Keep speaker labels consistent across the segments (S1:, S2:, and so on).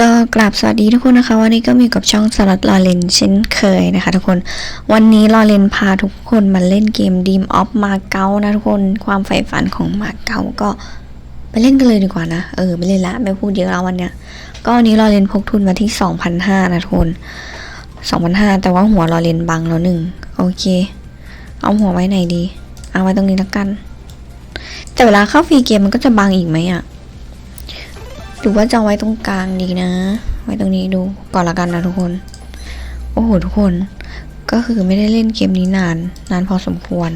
S1: ก็กราบสวัสดีทุกคนนะคะ วันนี้ก็มีกับช่องสลัดลอเลนเช่นเคยนะคะ ทุกคนวันนี้ลอเลนพาทุกคนมาเล่นเกมดีมออฟมาเก๊านะทุกคนความใฝ่ฝันของมาเก๊าก็ไปเล่นกันเลยดีกว่านะเออไม่เล่นละไม่พูดเยอะแล้ววันเนี้ยก็วันนี้ลอเลนพกทุนมาที่สองพันห้านะทุกคนสองพันห้าแต่ว่าหัวลอเลนบังแล้วหนึ่งโอเค เอาหัวไว้ไหนดี เอาไว้ตรงนี้แล้วกัน แต่เวลาเข้าฟรีเกมมันก็จะบังอีกไหมอะ หรือว่าจะไว้ตรงกลางดีนะ ไว้ตรงนี้ดูก่อนละกันนะทุกคน โอ้โหทุกคนก็คือไม่ได้เล่นเกมนี้นาน นานพอสมควร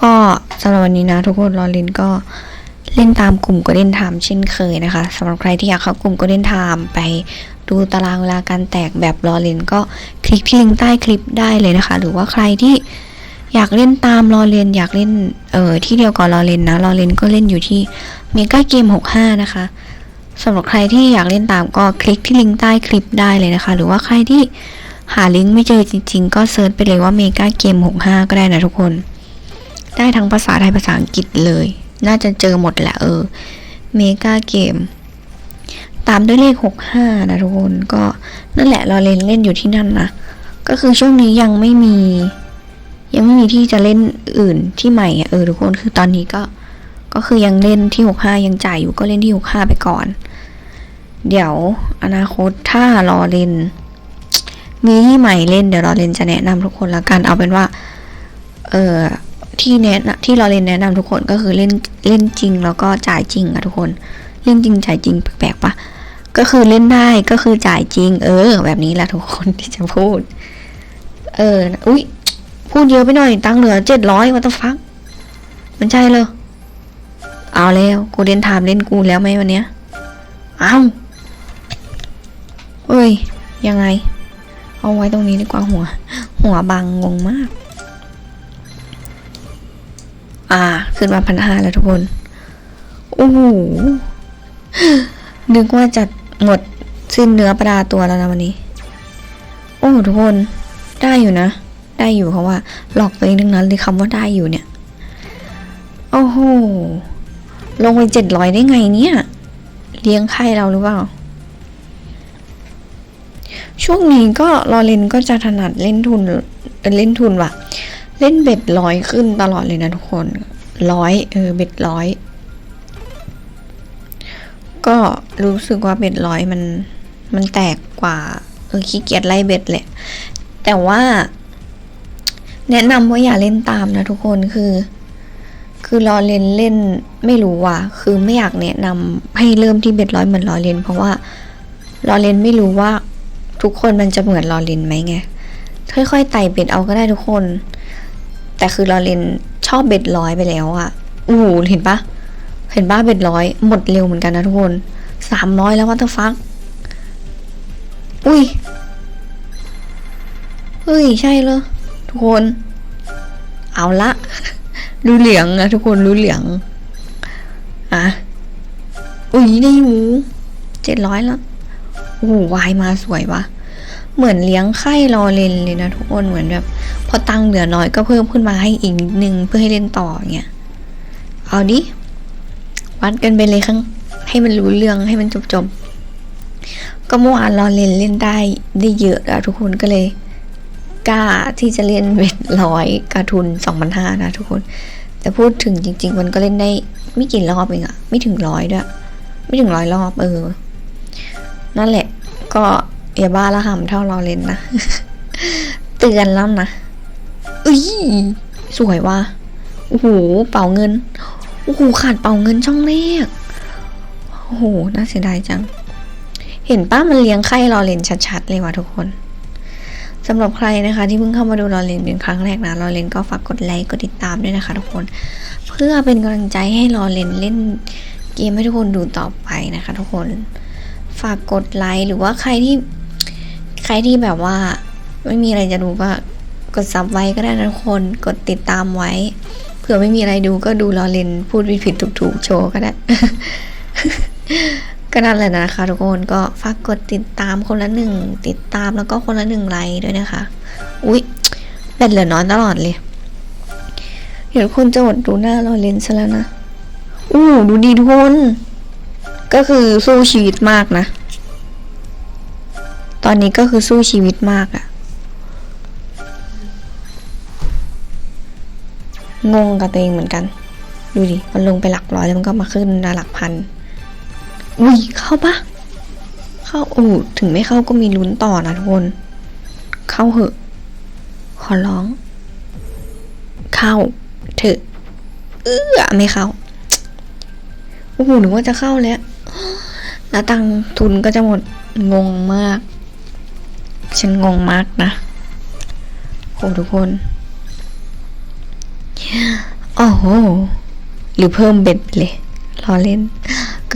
S1: ก็สำหรับวันนี้นะ ทุกคนรอล่นก็เล่นตามกลุ่มก็เล่นไทม์เช่นเคยนะคะสำหรับใครที่อยากเข้ากลุ่มก็เล่นไทม์ไปดูตารางเวลาการแตกแบบรอล่นก็คลิกที่ลิงก์ใต้คลิปได้เลยนะคะ หรือว่าใครที่ อยากเล่นตามรอเล่นอยากเล่นเออที่เดียวกับรอเล่นนะรอเล่นก็เล่นอยู่ที่เมกาเกม 65 นะคะสำหรับใครที่อยากเล่นตามก็คลิกที่ลิงก์ใต้คลิปได้เลยนะคะ หรือว่าใครที่หาลิงก์ไม่เจอจริง ๆ ก็เซิร์ชไปเลยว่าเมกาเกม 65 ก็ได้นะทุกคน ได้ทั้งภาษาไทยภาษาอังกฤษเลย น่าจะเจอหมดแหละเออเมกาเกมตามด้วยเลข 65 นะทุกคน ก็นั่นแหละเราเล่นเล่นอยู่ที่นั่นนะ ก็คือช่วงนี้ยังไม่มี ยังไม่มีที่จะเล่นอื่นที่ใหม่อะเออทุกคนคือตอนนี้ก็ก็คือยังเล่นที่65ยังจ่ายอยู่ก็เล่นที่65ไปก่อน เดี๋ยวอนาคตถ้ารอเล่น มีที่ใหม่เล่นเดี๋ยวรอเล่นจะแนะนำทุกคนละกันเอาเป็นว่า เออที่แนะนที่รอเล่นแนะนำทุกคนก็คือเล่นเล่นจริงแล้วก็จ่ายจริงอะทุกคนเล่นจริงจ่ายจริงแปลกๆปะก็คือเล่นได้ก็คือจ่ายจริง เออ แบบนี้แหละทุกคนที่จะพูด เออ อุ้ย พูดเยอะไปหน่อย ตังเหลือเจ็ดร้อยวัตฟัก มันใช่เลย เอาแล้วกูเล่นถามเล่นกูแล้วไหมวันเนี้ย เอาเอ้ย ยังไง เอาไว้ตรงนี้ดีกว่าหัว หัวบังงงมาก อ่า ขึ้นมาพันห้าแล้วทุกคน โอ้โห นึกว่าจะหมดสิ้นเนื้อประดาตัวแล้วนะวันนี้ โอ้ทุกคน ได้อยู่นะ ได้อยู่เพราะว่า หลอกตัวเองทั้งนั้นเลยคำว่าได้อยู่เนี่ย โอ้โห ลงไปเจ็ดร้อยได้ไงเนี่ย เลี้ยงไข่เราหรือเปล่า ช่วงนี้ก็รอเล่นก็จะถนัดเล่นทุนเอ่อเล่นทุนว่ะ เล่นเบ็ดร้อยขึ้นตลอดเลยนะทุกคนร้อยเออเบ็ดร้อยก็รู้สึกว่าเบ็ดร้อยมันมันแตกกว่า เออขี้เกียจไล่เบ็ดแหละ แต่ว่า แนะนำว่าอย่าเล่นตามนะทุกคนคือ คือรอเล่นเล่นไม่รู้ว่ะคือไม่อยากแนะนำให้เริ่มที่เบ็ดร้อยเหมือนรอเล่นเพราะว่ารอเล่นไม่รู้ว่า ทุกคนมันจะเหมือนรอเล่นไหมไงค่อยๆไต่เบ็ดเอาก็ได้ทุกคน แต่คือรอเล่นชอบเบ็ดร้อยไปแล้วอะอู้เห็นปะเห็นปะเบ็ดร้อยหมดเร็วเหมือนกันนะทุกคนสามร้อยแล้ววัตฟักอุ้ยเฮ้ยใช่เลย ทุกคน เอาละรู้เหลืองอะทุกคนรู้เหลืองอะอุ้ยได้อยู่เจ็ดร้อยแล้วโอ้โหวายมาสวยวะเหมือนเลี้ยงไข่รอเลนเลยนะทุกคนเหมือนแบบ พอตังเหลือน้อยก็เพิ่มขึ้นมาให้อีกนิดนึงเพื่อให้เล่นต่อเงี้ยเอาดิวัดกันไปเลยข้างให้มันรู้เรื่องให้มันจบจบๆก็เมื่อวานรอเล่นเล่นได้ได้เยอะแล้วทุกคนก็เลย กล้าที่จะเล่นเวทร้อยการทุนสองพันห้านะทุกคน แต่พูดถึงจริง ๆ มันก็เล่นได้ไม่กี่รอบเองอะไม่ถึงร้อยด้วย ไม่ถึงร้อยรอบเออ นั่นแหละ ก็อย่าบ้าละห่ำเท่าเราเล่นนะเตือนแล้วนะอุ้ยสวยว่ะโอ้โหเป่าเงินโอ้โหขาดเป่าเงินช่องแรกโอ้โหน่าเสียดายจัง เห็นป้ามันเลี้ยงไข่รอเลนชัดๆเลยว่ะทุกคน สำหรับใครนะคะที่เพิ่งเข้ามาดูรอเลนเป็นครั้งแรกนะรอเลนก็ฝากกดไลค์กดติดตามด้วยนะคะทุกคน เพื่อเป็นกำลังใจให้รอเลนเล่นเกมให้ทุกคนดูต่อไปนะคะ ทุกคนฝากกดไลค์หรือว่าใครที่ใครที่แบบว่าไม่มีอะไรจะดูก็กดซับไว้ก็ได้นะทุกคนกดติดตามไว้เผื่อไม่มีอะไรดูก็ดูรอเลนพูดผิดๆถูกๆโชว์ก็ได้ ก็นั่นแหละนะคะทุกคนก็ฝากกดติดตามคนละหนึ่งติดตามแล้วก็คนละหนึ่งไลค์ด้วยนะคะ อุ๊ยแบตเหลือน้อยตลอดเลย เดี๋ยวคนจะอดดูหน้ารอเลนซะแล้วนะอู้ดูดีทุกคนก็คือสู้ชีวิตมากนะ ตอนนี้ก็คือสู้ชีวิตมากอะงงกับตัวเองเหมือนกัน ดูดิ มันลงไปหลักร้อยแล้วมันก็มาขึ้นหลักพัน อุ้ยเข้าปะเข้าโอ้ถึงไม่เข้าก็มีลุ้นต่อนะทุกคน เข้าเหอะ ขอร้อง เข้าเถอะเออไม่เข้าโอ้โหหนึกว่าจะเข้าแล้วแล้วตังทุนก็จะหมดงงมาก ฉันงงมากนะโอ้ทุกคน โอ้โห หรือเพิ่มเบ็ดเลยรอเล่น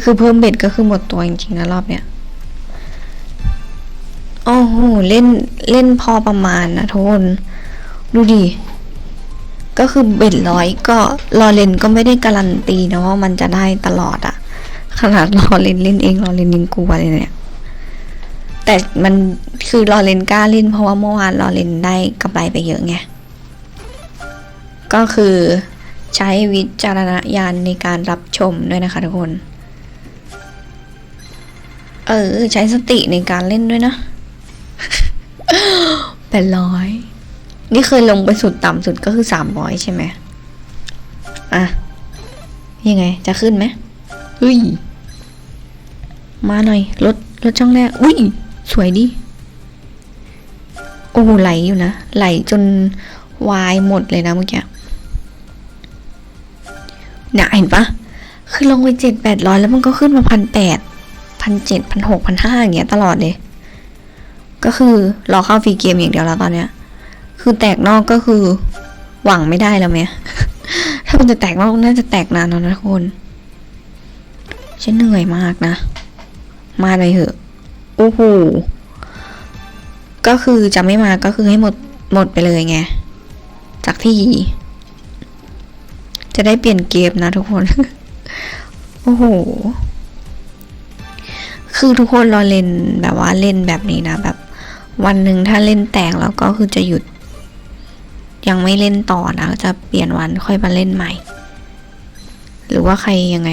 S1: คือเพิ่มเบ็ดก็คือหมดตัวจริงๆนะรอบเนี้ยโอ้โหเล่นเล่นพอประมาณนะทุกคนดูดิก็คือเบ็ดร้อยก็รอเลนก็ไม่ได้การันตีนะว่ามันจะได้ตลอดอะขนาดรอเลนเล่นเองรอเลนยังกลัวเลยเนี่ยแต่มันคือรอเลนกล้าเล่นเพราะว่าเมื่อวานรอเลนได้กำไรไปเยอะไงก็คือใช้วิจารณญาณในการรับชมด้วยนะคะทุกคน เออ ใช้สติในการเล่นด้วยนะเป็นร้อย นี่เคยลงไปสุดต่ำสุดก็คือสามร้อยใช่ไหมอะ ยังไง จะขึ้นไหมเฮ้ย มาหน่อยรถรถช่องแรก อุ้ย สวยดิ โอ้ไหลอยู่นะ ไหลจนวายหมดเลยนะเมื่อกี้เนี่ยเห็นปะคือลงไปเจ็ดแปดร้อยแล้วมันก็ขึ้นมาพันแปด พันเจ็ดพันหกพันห้าอย่างเงี้ยตลอดเลย ก็คือรอเข้าฟรีเกมอย่างเดียวแล้วตอนเนี้ย คือแตกนอกก็คือหวังไม่ได้แล้วไหมถ้ามันจะแตกนอกน่าจะแตกนานแล้วนะทุกคนฉันเหนื่อยมากนะ มาเลยเหอะโอ้โหก็คือจะไม่มาก็คือให้หมดหมดไปเลยไง จากที่ จะได้เปลี่ยนเกมนะทุกคน โอ้โห คือทุกคนรอเล่นแบบว่าเล่นแบบนี้นะ แบบวันหนึ่งถ้าเล่นแตกแล้วก็คือจะหยุด ยังไม่เล่นต่อนะ จะเปลี่ยนวันค่อยมาเล่นใหม่ หรือว่าใครยังไง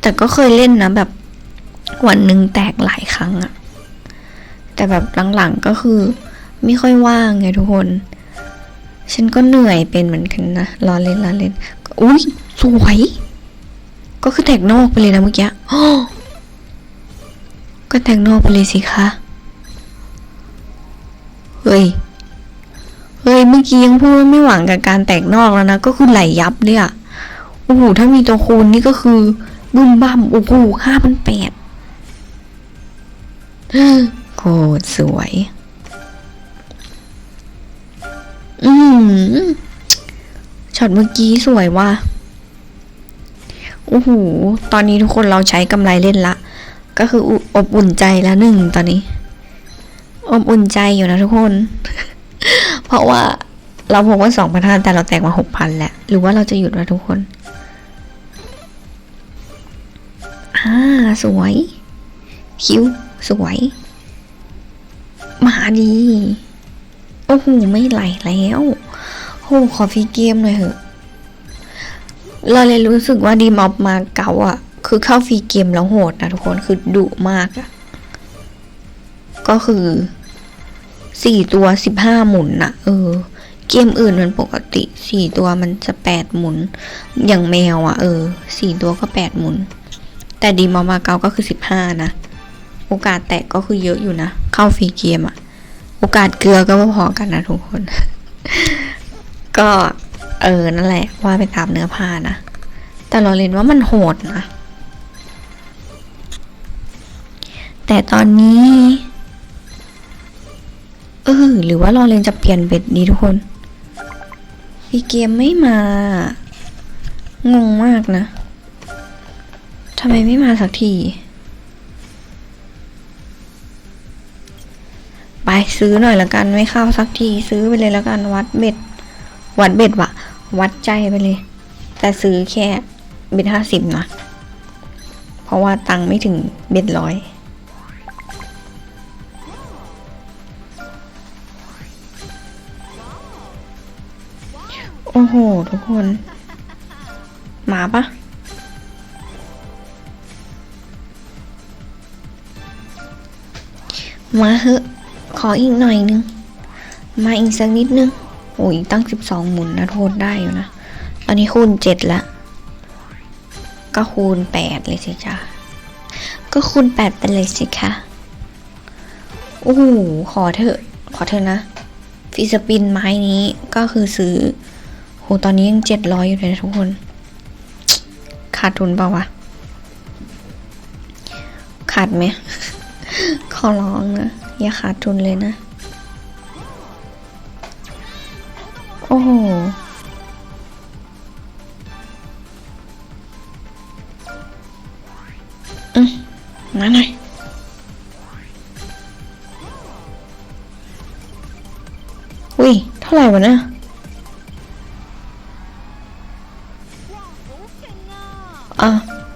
S1: แต่ก็เคยเล่นนะ แบบวันหนึ่งแตกหลายครั้งอะแต่แบบหลังๆก็คือ ไม่ค่อยว่างไงทุกคน ฉันก็เหนื่อยเป็นเหมือนกันนะรอเล่นรอเล่นอุ้ยสวย ก็คือแตกนอกไปเลยนะเมื่อกี้ ก็แตกนอกไปเลยสิคะ เฮ้ย เฮ้ย เมื่อกี้ยังพูดว่าไม่หวังกับการแตกนอกแล้วนะ ก็คือไหลยับเลยอะโอ้โห ถ้ามีตัวคูณนี่ก็คือบุ้มบ้ามโอ้โหห้าพันแปดโคตรสวย อืมช็อตเมื่อกี้สวยว่ะ โอ้โห ตอนนี้ทุกคนเราใช้กำไรเล่นละ ก็คืออบอุ่นใจและหนึ่งตอนนี้ อบอุ่นใจอยู่นะทุกคน เพราะว่าเราพกว่าสองพันห้าแต่เราแตกมาหกพันแหละหรือว่าเราจะหยุดวะทุกคนอ่าสวย คิ้วสวยมาดี โอ้โห ไม่ไหลแล้วโอ้ขอฟีเกมหน่อยเถอะ เราเลยรู้สึกว่าดีมอฟมาเก่าอะ คือเข้าฟรีเกมแล้วโหดนะทุกคนคือดุมากอะก็คือสี่ตัวสิบห้าหมุนนะเออ เกมอื่นมันปกติสี่ตัวมันจะแปดหมุน อย่างแมวอะ เออสี่ตัวก็แปดหมุน แต่ดีมอฟมาเก่าก็คือสิบห้านะ โอกาสแตกก็คือเยอะอยู่นะ เข้าฟรีเกมอะ โอกาสเกลือก็พอๆกันนะทุกคน ก็เออนั่นแหละว่าไปตามเนื้อผ้านะแต่เราเรียนว่ามันโหดนะ แต่ตอนนี้ เออหรือว่าเราเรียนจะเปลี่ยนเบ็ดดีทุกคนพี่เกมไม่มา งงมากนะทำไมไม่มาสักที ไปซื้อหน่อยละกันไม่เข้าสักที ซื้อไปเลยละกันวัดเบ็ด วัดเบ็ดวะวัดใจไปเลย แต่ซื้อแค่เบ็ดห้าสิบนะ เพราะว่าตังค์ไม่ถึงเบ็ดร้อย โอ้โห ทุกคน มาปะมาเหอะขออีกหน่อยนึง มาอีกสักนิดนึง โอ้ยตั้งสิบสองหมุนนะโทษได้อยู่นะ ตอนนี้คูณเจ็ดละ ก็คูณแปดเลยสิจ้าก็คูณแปดไปเลยสิคะโอ้โหขอเถอะ ขอเถอะนะฟีสปินไม้นี้ก็คือซื้อ โหตอนนี้ยังเจ็ดร้อยอยู่เลยนะทุกคน ขาดทุนเปล่าวะ ขาดไหม ขอร้องนะ อย่าขาดทุนเลยนะ โอ้โหอืมมาหน่อยอุ้ย เท่าไหร่วะเนี่ย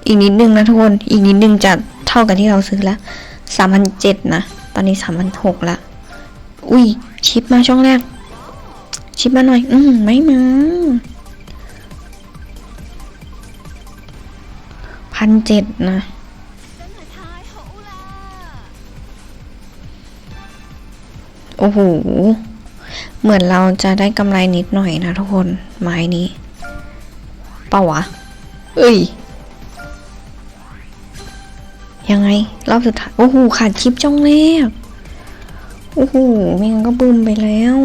S1: อีกนิดนึงนะทุกคน อีกนิดนึงจะเท่ากับที่เราซื้อแล้วสามพันเจ็ดนะ ตอนนี้สามพันหกละ อุ้ย ชิปมาช่องแรก ชิปมาหน่อย อืมไม่มาพันเจ็ดนะโอ้โห เหมือนเราจะได้กำไรนิดหน่อยนะทุกคน ไม้นี้ เปล่าวะ เอ้ย ยังไงรอบสุดท้ายโอ้โหขาดคลิปจ้องแรกโอ้โหไม่งั้นก็บึมไปแล้ว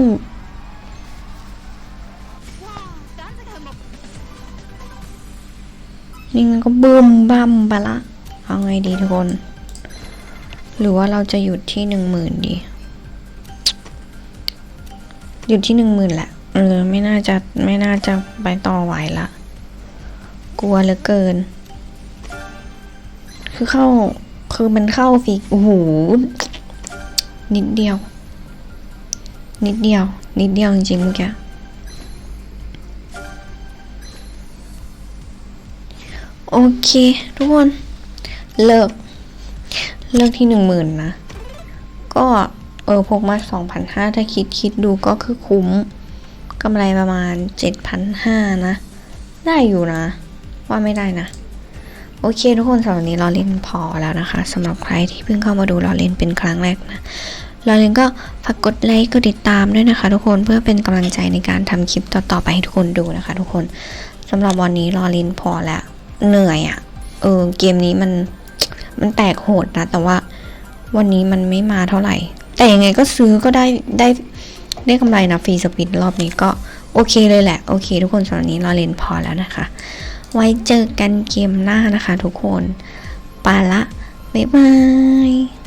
S1: นี่งั้นก็บึมบัมไปละเอาไงดีทุกคน หรือว่าเราจะหยุดที่หนึ่งหมื่นดีหยุดที่หนึ่งหมื่นแหละเออไม่น่าจะไม่น่าจะไปต่อไหวละกลัวเหลือเกิน คือเข้า คือมันเข้าฟีโอ้โหนิดเดียว นิดเดียว นิดเดียวจริงๆเมื่อกี้โอเค ทุกคน เลิก เลิกที่หนึ่งหมื่นนะ ก็เออพกมาสองพันห้าถ้าคิดคิดดูก็คือคุ้มกำไรประมาณเจ็ดพันห้านะ ได้อยู่นะ ว่าไม่ได้นะ โอเคทุกคนสำหรับนี้เราเล่นพอแล้วนะคะสำหรับใครที่เพิ่งเข้ามาดูเราเล่นเป็นครั้งแรกนะเราเล่นก็ฝากกดไลค์กดติดตามด้วยนะคะ ทุกคนเพื่อเป็นกำลังใจในการทำคลิปต่อๆไปให้ทุกคนดูนะคะ ทุกคนสำหรับวันนี้เราเล่นพอแล้วเหนื่อยอะ่ะเออเกมนี้มันมันแตกโหดนะ แต่ว่าวันนี้มันไม่มาเท่าไหร่ แต่ยังไงก็ซื้อก็ได้ได้ได้กำไรนะฟรีสปินรอบนี้ก็โอเคเลยแหละ โอเค ทุกคนสำหรับนนี้เราเล่นพอแล้วนะคะ ไว้เจอกันเกมหน้านะคะทุกคน ไปละ บ๊ายบาย